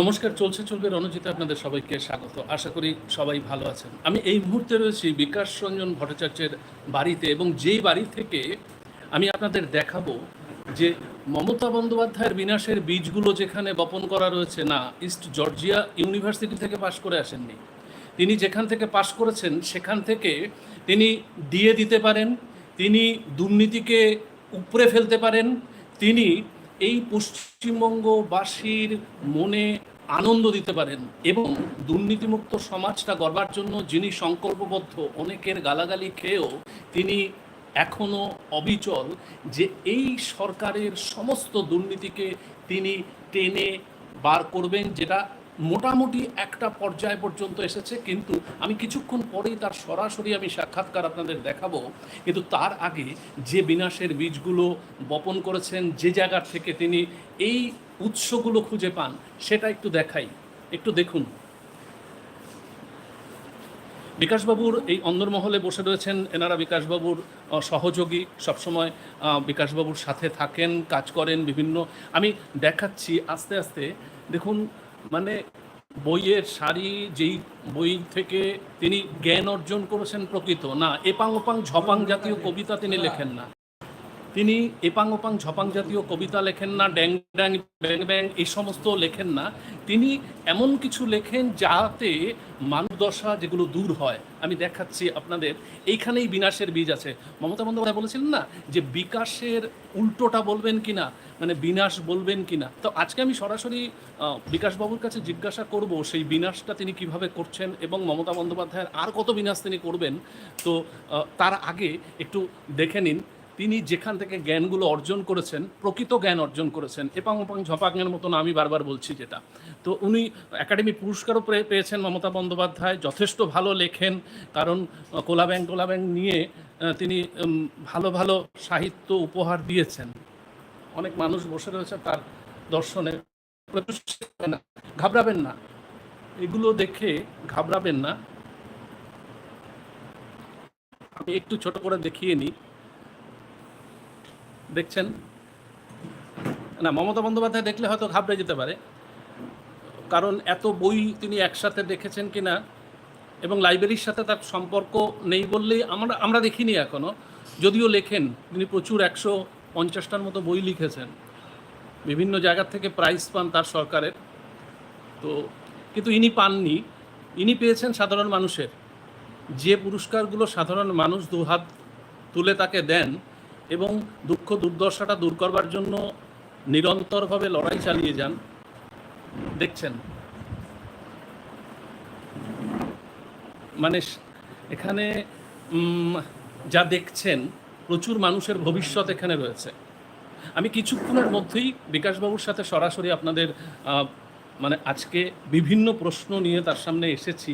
নমস্কার, চলছে, চলবে রণজিতে আপনাদের সবাইকে স্বাগত। আশা করি সবাই ভালো আছেন। আমি এই মুহূর্তে রয়েছি বিকাশ রঞ্জন ভট্টাচার্যের বাড়িতে এবং যেই বাড়ি থেকে আমি আপনাদের দেখাবো যে মমতা বন্দ্যোপাধ্যায়ের বিনাশের বীজগুলো যেখানে বপন করা রয়েছে না, ইস্ট জর্জিয়া ইউনিভার্সিটি থেকে পাশ করে আসেননি। তিনি যেখান থেকে পাশ করেছেন, সেখান থেকে তিনি দিয়ে দিতে পারেন, তিনি দুর্নীতিকে উপড়ে ফেলতে পারেন, তিনি এই পশ্চিমবঙ্গবাসীর মনে আনন্দ দিতে পারেন এবং দুর্নীতিমুক্ত সমাজটা গড়বার জন্য যিনি সংকল্পবদ্ধ, অনেকের গালাগালি খেয়েও তিনি এখনও অবিচল যে এই সরকারের সমস্ত দুর্নীতিকে তিনি টেনে বার করবেন যেটা মোটামুটি একটা পর্যায় পর্যন্ত এসেছে, কিন্তু আমি কিছুক্ষণ পরেই তার সরাসরি আমি সাক্ষাৎকার আপনাদের দেখাবো। কিন্তু তার আগে যে বিনাশের বীজগুলো বপন করেছেন, যে জায়গার থেকে তিনি এই উৎসগুলো খুঁজে পান, সেটা একটু দেখাই। একটু দেখুন। বিকাশবাবুর এই অন্দরমহলে বসে রয়েছেন এনারা বিকাশবাবুর সহযোগী। সবসময় বিকাশবাবুর সাথে থাকেন, কাজ করেন বিভিন্ন। আমি দেখাচ্ছি আস্তে আস্তে। দেখুন মানে বইয়ের শাড়ি যেই বই থেকে তিনি জ্ঞান অর্জন করেছেন প্রকৃত, না, এপাং ওপাং ঝপাং জাতীয় কবিতা তিনি লেখেন না। তিনি এপাং ওপাং ঝপাং জাতীয় কবিতা লেখেন না, ড্যাং ড্যাং ব্যাং ব্যাং এই সমস্ত লেখেন না। তিনি এমন কিছু লেখেন যাতে মানবদশা যেগুলো দূর হয়, আমি দেখাচ্ছি আপনাদের, এইখানেই বিনাশের বীজ আছে। মমতা বন্দ্যোপাধ্যায় বলেছিলেন না যে বিকাশের উল্টোটা বলবেন কিনা মানে বিনাশ বলবেন কিনা? তো আজকে আমি সরাসরি বিকাশবাবুর কাছে জিজ্ঞাসা করব সেই বিনাশটা তিনি কীভাবে করছেন এবং মমতা বন্দ্যোপাধ্যায়ের আর কত বিনাশ তিনি করবেন। তো তার আগে একটু দেখে নিন তিনি যেখান থেকে জ্ঞানগুলো অর্জন করেছেন, প্রকৃত জ্ঞান অর্জন করেছেন, এপাং ওপাং ঝপাঙের মতন আমি বারবার বলছি যেটা। তো উনি একাডেমি পুরস্কারও পেয়ে- পেয়েছেন মমতা বন্দ্যোপাধ্যায়, যথেষ্ট ভালো লেখেন, কারণ কোলা ব্যাংক কোলা ব্যাংক নিয়ে তিনি ভালো ভালো সাহিত্য উপহার দিয়েছেন। অনেক মানুষ বসে রয়েছে তার দর্শনে। ঘাবড়াবেন না। এগুলো দেখে ঘাবড়াবেন না। আমি একটু ছোট করে দেখিয়ে নিই। দেখছেন? না, মমতা বন্দ্যোপাধ্যায় দেখলে হয়তো ঘাবড়ে যেতে পারে। কারণ এত বই তিনি একসাথে দেখেছেন কি না এবং লাইব্রেরির সাথে তার সম্পর্ক নেই বললেই আমরা আমরা দেখিনি এখনও যদিও লেখেন, তিনি প্রচুর একশো পঞ্চাশটার মতো বই লিখেছেন। বিভিন্ন জায়গা থেকে প্রাইজ পান তার সরকারের। তো, কিন্তু ইনি পাননি। ইনি পেয়েছেন সাধারণ মানুষের। যে পুরস্কারগুলো সাধারণ মানুষ দুহাত তুলে তাকে দেন এবং দুঃখ দুর্দশাটা দূর করবার জন্য নিরন্তরভাবে লড়াই চালিয়ে যান। দেখছেন? মানে এখানে যা দেখছেন, প্রচুর মানুষের ভবিষ্যৎ এখানে রয়েছে। আমি কিছুক্ষণের মধ্যেই বিকাশবাবুর সাথে সরাসরি আপনাদের মানে আজকে বিভিন্ন প্রশ্ন নিয়ে তার সামনে এসেছি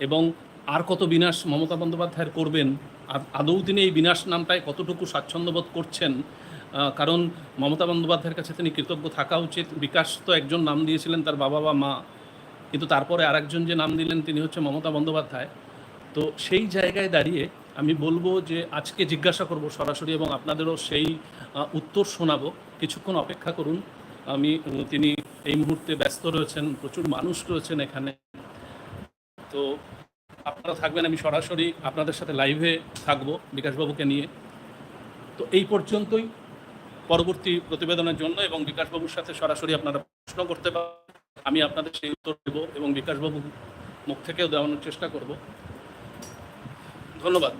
এবং আর কত বিনাশ মমতা বন্দ্যোপাধ্যায়ের করবেন আদ- তিনি এই বিনাশ নামটায় কতটুকু স্বাচ্ছন্দ্যবোধ করছেন? কারণ মমতা বন্দ্যোপাধ্যায়ের কাছে তিনি কৃতজ্ঞ থাকা উচিত। বিকাশ তো একজন নাম দিয়েছিলেন তার বাবা বা মা। কিন্তু তারপরে আরেকজন যে নাম দিলেন তিনি হচ্ছে মমতা বন্দ্যোপাধ্যায়। তো সেই জায়গায় দাঁড়িয়ে আমি বলব যে আজকে জিজ্ঞাসা করব সরাসরি এবং আপনাদেরও সেই উত্তর শোনাবো। কিছুক্ষণ অপেক্ষা করুন। আমি তিনি এই মুহূর্তে ব্যস্ত রয়েছেন, প্রচুর মানুষ রয়েছেন এখানে। তো আপনারা থাকবেন, আমি সরাসরি আপনাদের সাথে লাইভে থাকব বিকাশবাবুকে নিয়ে। তো এই পর্যন্তই পরবর্তী প্রতিবেদনের জন্য এবং বিকাশবাবুর সাথে সরাসরি আপনারা প্রশ্ন করতে পারেন, আমি আপনাদের সেই উত্তর দেব এবং বিকাশবাবু মুখ থেকেও দেওয়ানোর চেষ্টা করব। ধন্যবাদ।